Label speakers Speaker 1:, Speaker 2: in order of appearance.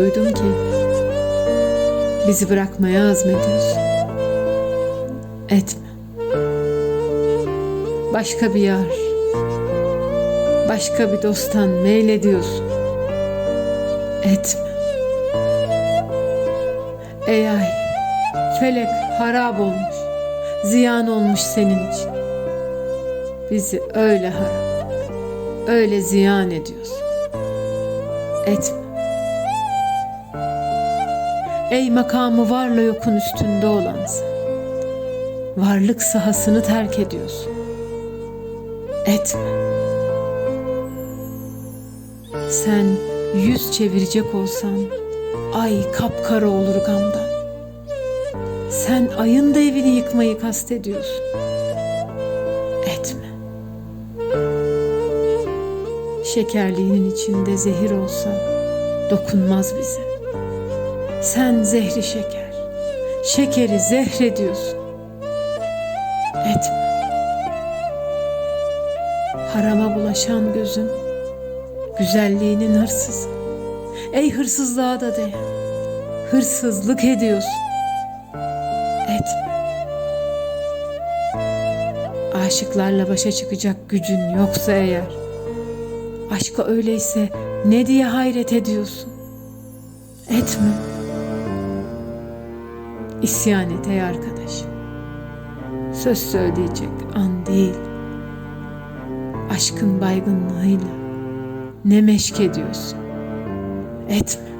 Speaker 1: duydum ki bizi bırakmaya azmediyorsun. Etme. Başka bir yar, başka bir dosttan meylediyorsun. Etme. Ey ay, felek harap olmuş, ziyan olmuş senin için. Bizi öyle harap, öyle ziyan ediyorsun. Etme. Ey makamı varla yokun üstünde olan sen. Varlık sahasını terk ediyorsun. Etme. Sen yüz çevirecek olsan ay kapkara olur gamdan. Sen ayın da evini yıkmayı kastediyorsun. Etme. Şekerliğinin içinde zehir olsa dokunmaz bize. Sen zehri şeker, şekeri zehrediyorsun. Etme. Harama bulaşan gözün, güzelliğinin hırsızı. Ey hırsızlığa da değer, hırsızlık ediyorsun. Etme. Aşıklarla başa çıkacak gücün yoksa eğer, aşka öyleyse ne diye hayret ediyorsun? Etme. İsyan et ey arkadaş. Söz söyleyecek an değil. Aşkın baygınlığıyla ne meşk ediyorsun. Etme.